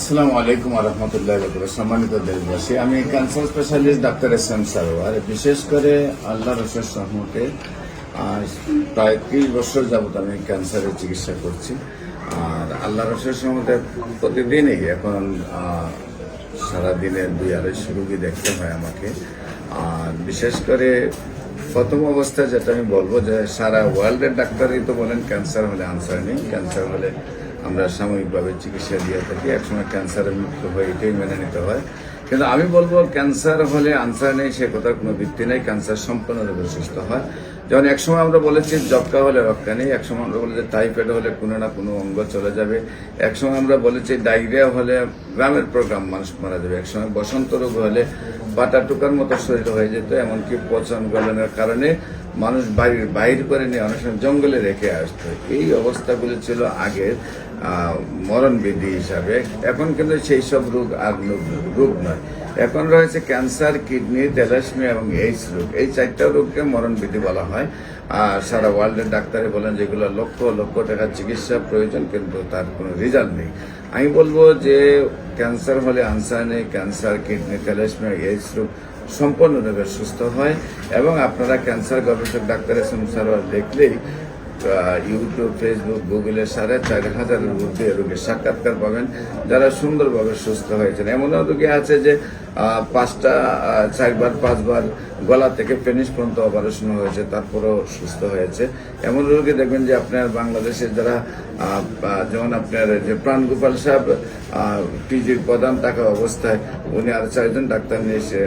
আসসালামু আলাইকুম রহমতুল্লাহ সম্মানিত দেশবাসী আমি cancer specialist doctor S M Sarwar. বিশেষ করে আল্লাহ রসের সহমতে প্রায় ত্রিশ বছর যাবত আমি ক্যান্সারের চিকিৎসা করছি। আর আল্লাহ রসের সহমতে প্রতিদিনই এখন আহ, সারাদিনে দুই আড়াইশো রুগী দেখতে হয় আমাকে। আর বিশেষ করে প্রথম অবস্থায় যেটা আমি বলব যে সারা ওয়ার্ল্ডের ডাক্তারই তো বলেন ক্যান্সার হলে আনসার নেই। ক্যান্সার হলে আমরা সাময়িকভাবে চিকিৎসা দিয়ে থাকি। একসময় ক্যান্সারের মৃত্যু হয়, এটাই মেনে নিতে হয়। কিন্তু আমি বলব ক্যান্সার হলে আনসার নেই, সে কথার কোনো ভিত্তি নেই। ক্যান্সার সম্পূর্ণরূপে সুস্থ হয়। যেমন একসময় আমরা বলেছি যক্কা হলে রক্ষা নেই। একসময় আমরা বলেছি টাইফয়েড হলে কোনো না কোনো অঙ্গ চলে যাবে। একসময় আমরা বলেছি ডায়রিয়া হলে গ্রামের প্রোগ্রাম মানুষ মারা যাবে। একসময় বসন্ত রোগ হলে পাটা টুকার মতো শরীর হয়ে যেত, এমনকি পচন গলনের কারণে মানুষ বাড়ির বাইর করে নিয়ে অনেক সময় জঙ্গলে রেখে আসতো। এই অবস্থাগুলো ছিল আগের মরণবিধি হিসাবে। এখন কিন্তু সেই সব রোগ আর রোগ- নয়। এখন রয়েছে ক্যান্সার, কিডনি তেলাসমিয়া এবং এইডস রোগ। এই চারটা রোগকে মরণবিধি বলা হয়। আর সারা ওয়ার্ল্ডের ডাক্তারে বলেন যেগুলো লক্ষ লক্ষ টাকার চিকিৎসা প্রয়োজন, কিন্তু তার কোনো রেজাল্ট নেই। আমি বলব যে ক্যান্সার হলে আনসার নেই, ক্যান্সার, কিডনি তেলাসমিয়া এইডস রোগ সম্পূর্ণরূপে সুস্থ হয় এবং আপনারা ক্যান্সার গবেষক ডাক্তারের সারোয়ার দেখলেই ইউটিউব ফেসবুক গুগলে সাড়ে চার হাজারের ঊর্ধ্বে রোগীর সাক্ষাৎকার পাবেন। যারা সুন্দরভাবে সুস্থ হয়েছেন। এমনও রোগী আছে যে পাঁচটা চারবার, পাঁচবার গলা থেকে পেনিস পর্যন্ত অপারেশন হয়েছে, তারপরেও সুস্থ হয়েছে। এমন রোগী দেখবেন যে, আপনার বাংলাদেশের যারা যেমন আপনার যে প্রাণ গোপাল সাহেব পিজির প্রধান থাকা অবস্থায়, উনি আর চারজন ডাক্তার নিয়ে এসে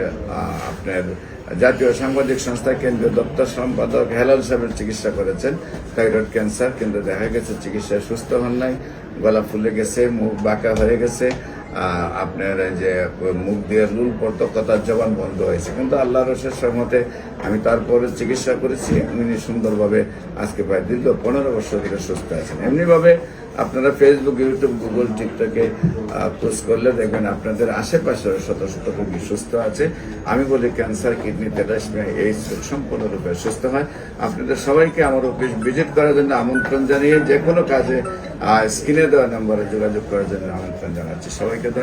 আপনার জাতীয় সাংবাদিক সংস্থা কেন্দ্রীয় দপ্তর সম্পাদক হেলাল সাহেবের চিকিৎসা করেছেন। থাইরয়েড ক্যান্সার কিন্তু দেখা গেছে, চিকিৎসায় সুস্থ হন নাই। গলা ফুলে গেছে, মুখ বাঁকা হয়ে গেছে। আপনার যে মুখ দিয়ে লুল পড়তো জবান বন্ধ হয়েছে। কিন্তু আল্লাহ রসের সহমতে আমি তারপরে চিকিৎসা করেছি। উনি সুন্দরভাবে আজকে প্রায় দীর্ঘ পনেরো বছর ধরে সুস্থ আছেন এমনিভাবে আপনারা ফেসবুক ইউটিউব গুগল টিকটকে পোস্ট করলে দেখবেন আপনাদের আশেপাশে শত শত রোগী সুস্থ আছে। আমি বলি ক্যান্সার কিডনি তেলাসমিয়া এই সম্পূর্ণরূপে সুস্থ হয়। আপনাদের সবাইকে আমার অফিস ভিজিট করার জন্য আমন্ত্রণ জানিয়ে যে কোনো কাজে স্ক্রিনে দেওয়া নম্বরে যোগাযোগ করার জন্য আমন্ত্রণ জানাচ্ছি। সবাইকে ধন্যবাদ।